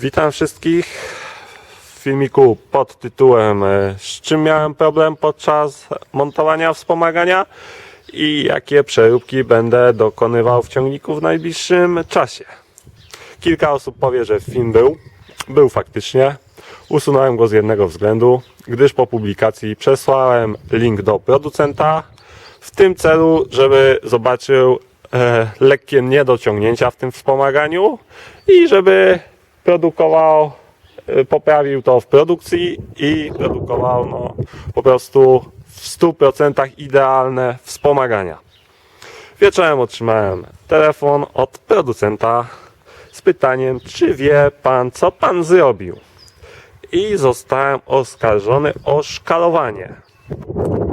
Witam wszystkich w filmiku pod tytułem e, Z czym miałem problem podczas montowania wspomagania i jakie przeróbki będę dokonywał w ciągniku w najbliższym czasie. Kilka osób powie, że film był. Był faktycznie. Usunąłem go z jednego względu, gdyż po publikacji przesłałem link do producenta w tym celu, żeby zobaczył e, lekkie niedociągnięcia w tym wspomaganiu i żeby produkował, e, poprawił to w produkcji i produkował no, po prostu w 100% idealne wspomagania. Wieczorem otrzymałem telefon od producenta z pytaniem, czy wie pan, co pan zrobił? I zostałem oskarżony o szkalowanie.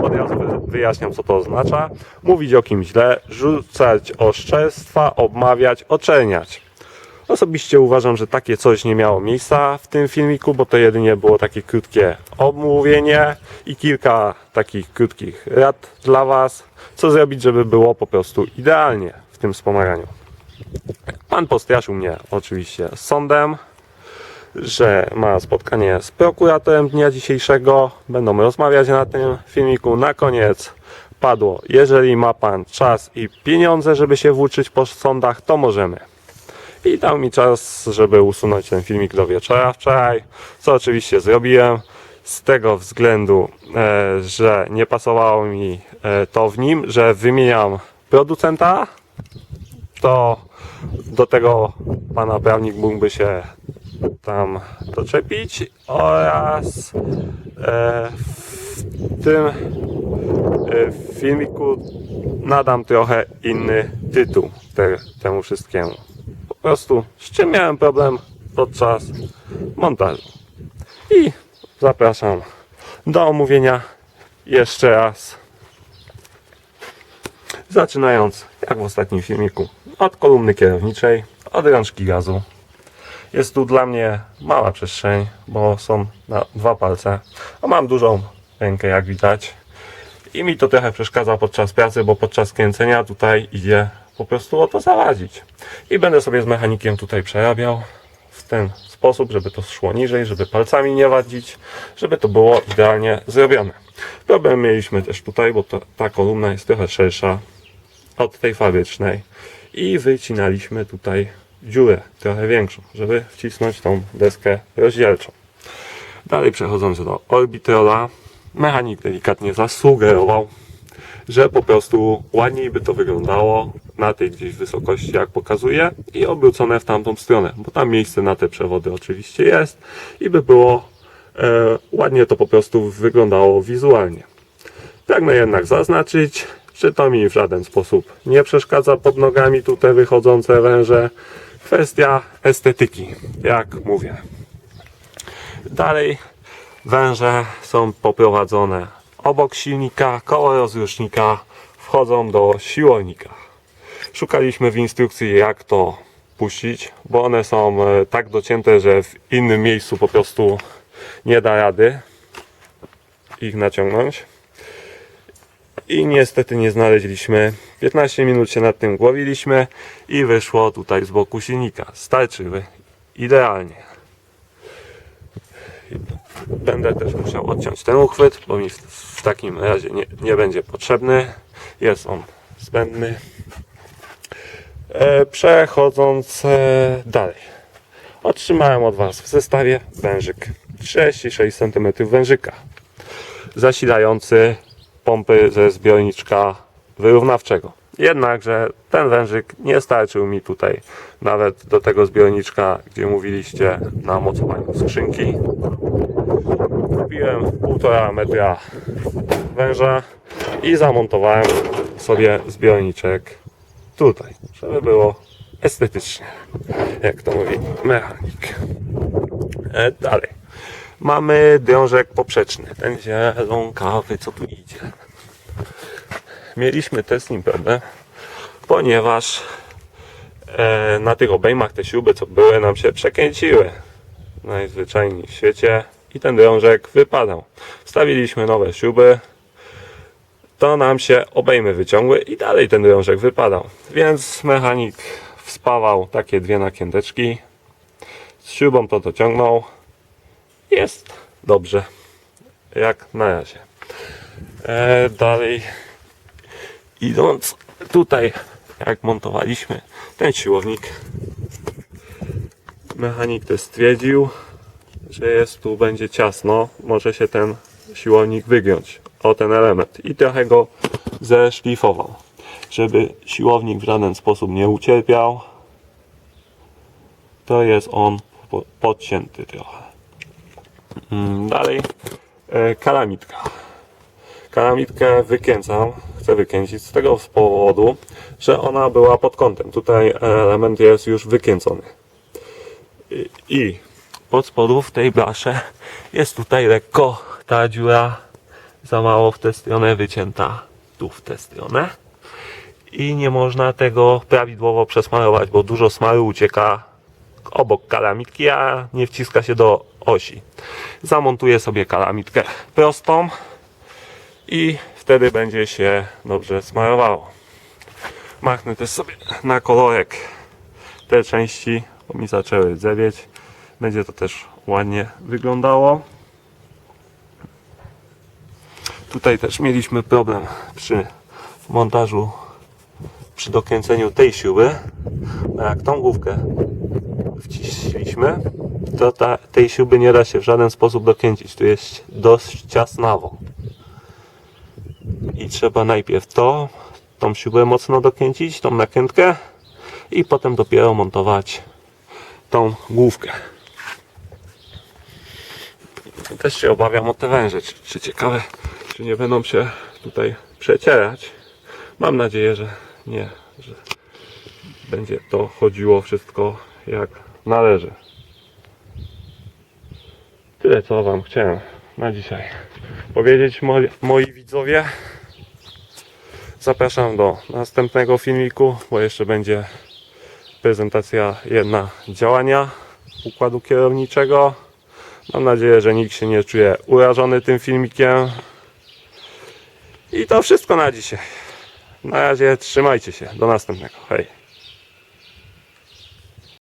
Od razu wy- wyjaśniam, co to oznacza. Mówić o kimś źle, rzucać oszczerstwa, obmawiać, oczerniać. Osobiście uważam, że takie coś nie miało miejsca w tym filmiku, bo to jedynie było takie krótkie omówienie i kilka takich krótkich rad dla Was, co zrobić, żeby było po prostu idealnie w tym wspomaganiu. Pan postraszył mnie oczywiście sądem, że ma spotkanie z prokuratorem dnia dzisiejszego. Będą rozmawiać na tym filmiku. Na koniec padło, jeżeli ma pan czas i pieniądze, żeby się włóczyć po sądach, to możemy. I dał mi czas, żeby usunąć ten filmik do wieczora wczoraj, co oczywiście zrobiłem. Z tego względu, e, że nie pasowało mi e, to w nim, że wymieniam producenta, to do tego pana prawnik mógłby się tam doczepić oraz e, w tym filmiku nadam trochę inny tytuł te, temu wszystkiemu. Prostu z czym miałem problem podczas montażu. I zapraszam do omówienia jeszcze raz. Zaczynając, jak w ostatnim filmiku, od kolumny kierowniczej, od rączki gazu. Jest tu dla mnie mała przestrzeń, bo są na dwa palce, a mam dużą rękę, jak widać. I mi to trochę przeszkadza podczas pracy, bo podczas kręcenia tutaj idzie po prostu o to zawadzić. I będę sobie z mechanikiem tutaj przerabiał w ten sposób, żeby to szło niżej, żeby palcami nie wadzić, żeby to było idealnie zrobione. Problem mieliśmy też tutaj, bo ta kolumna jest trochę szersza od tej fabrycznej i wycinaliśmy tutaj dziurę trochę większą, żeby wcisnąć tą deskę rozdzielczą. Dalej przechodząc do orbitrola, mechanik delikatnie zasugerował, że po prostu ładniej by to wyglądało na tej gdzieś wysokości, jak pokazuje, i obrócone w tamtą stronę, bo tam miejsce na te przewody oczywiście jest i by było e, ładnie to po prostu wyglądało wizualnie. Pragnę jednak zaznaczyć, że to mi w żaden sposób nie przeszkadza pod nogami tutaj wychodzące węże. Kwestia estetyki, jak mówię. Dalej węże są poprowadzone obok silnika, koło rozrusznika wchodzą do siłownika. Szukaliśmy w instrukcji jak to puścić, bo one są e, tak docięte, że w innym miejscu po prostu nie da rady ich naciągnąć i niestety nie znaleźliśmy. 15 minut się nad tym głowiliśmy i wyszło tutaj z boku silnika. Starczyły idealnie. Będę też musiał odciąć ten uchwyt, bo mi w, takim razie nie, nie będzie potrzebny. Jest on zbędny. E, przechodząc e, dalej. Otrzymałem od Was w zestawie wężyk 36 cm wężyka zasilający pompy ze zbiorniczka wyrównawczego. Jednakże ten wężyk nie starczył mi tutaj nawet do tego zbiorniczka, gdzie mówiliście na mocowaniu skrzynki. Kupiłem 1,5 metra węża i zamontowałem sobie zbiorniczek tutaj, żeby było estetycznie, jak to mówi mechanik. E, dalej. Mamy drążek poprzeczny, ten zielonkawy, co tu idzie. Mieliśmy też z nim problem, ponieważ e, na tych obejmach te śruby, co były, nam się przekręciły najzwyczajniej w świecie i ten drążek wypadał. Wstawiliśmy nowe śruby, to nam się obejmy wyciągły i dalej ten drążek wypadał. Więc mechanik wspawał takie dwie nakięteczki Z śrubą to dociągnął. Jest dobrze. Jak na razie. E, dalej idąc tutaj, jak montowaliśmy ten siłownik, mechanik też stwierdził, że jest tu będzie ciasno, może się ten siłownik wygiąć o ten element i trochę go zeszlifował, żeby siłownik w żaden sposób nie ucierpiał. To jest on po- podcięty trochę. Mm, Dalej e, kalamitka. Kalamitkę wykręcam, chcę wykręcić z tego powodu, że ona była pod kątem. Tutaj element jest już wykręcony. I pod spodu w tej blasze jest tutaj lekko ta dziura za mało w tę stronę wycięta tu w tę stronę. I nie można tego prawidłowo przesmarować, bo dużo smaru ucieka obok kalamitki, a nie wciska się do osi. Zamontuję sobie kalamitkę prostą i wtedy będzie się dobrze smarowało. Machnę też sobie na kolorek te części, bo mi zaczęły drzewieć. Będzie to też ładnie wyglądało. Tutaj też mieliśmy problem przy montażu, przy dokręceniu tej siły. Bo Jak tą główkę wciśliśmy, to ta, tej śruby nie da się w żaden sposób dokręcić. Tu jest dość ciasnawo. I trzeba najpierw to, tą śrubę mocno dokręcić, tą nakrętkę i potem dopiero montować tą główkę. Też się obawiam o te węże, czy, czy ciekawe, czy nie będą się tutaj przecierać. Mam nadzieję, że nie, że będzie to chodziło wszystko jak należy. Tyle co Wam chciałem na dzisiaj powiedzieć moi, moi widzowie. Zapraszam do następnego filmiku, bo jeszcze będzie prezentacja jedna działania układu kierowniczego. Mam nadzieję, że nikt się nie czuje urażony tym filmikiem. I to wszystko na dzisiaj. Na razie trzymajcie się. Do następnego. Hej.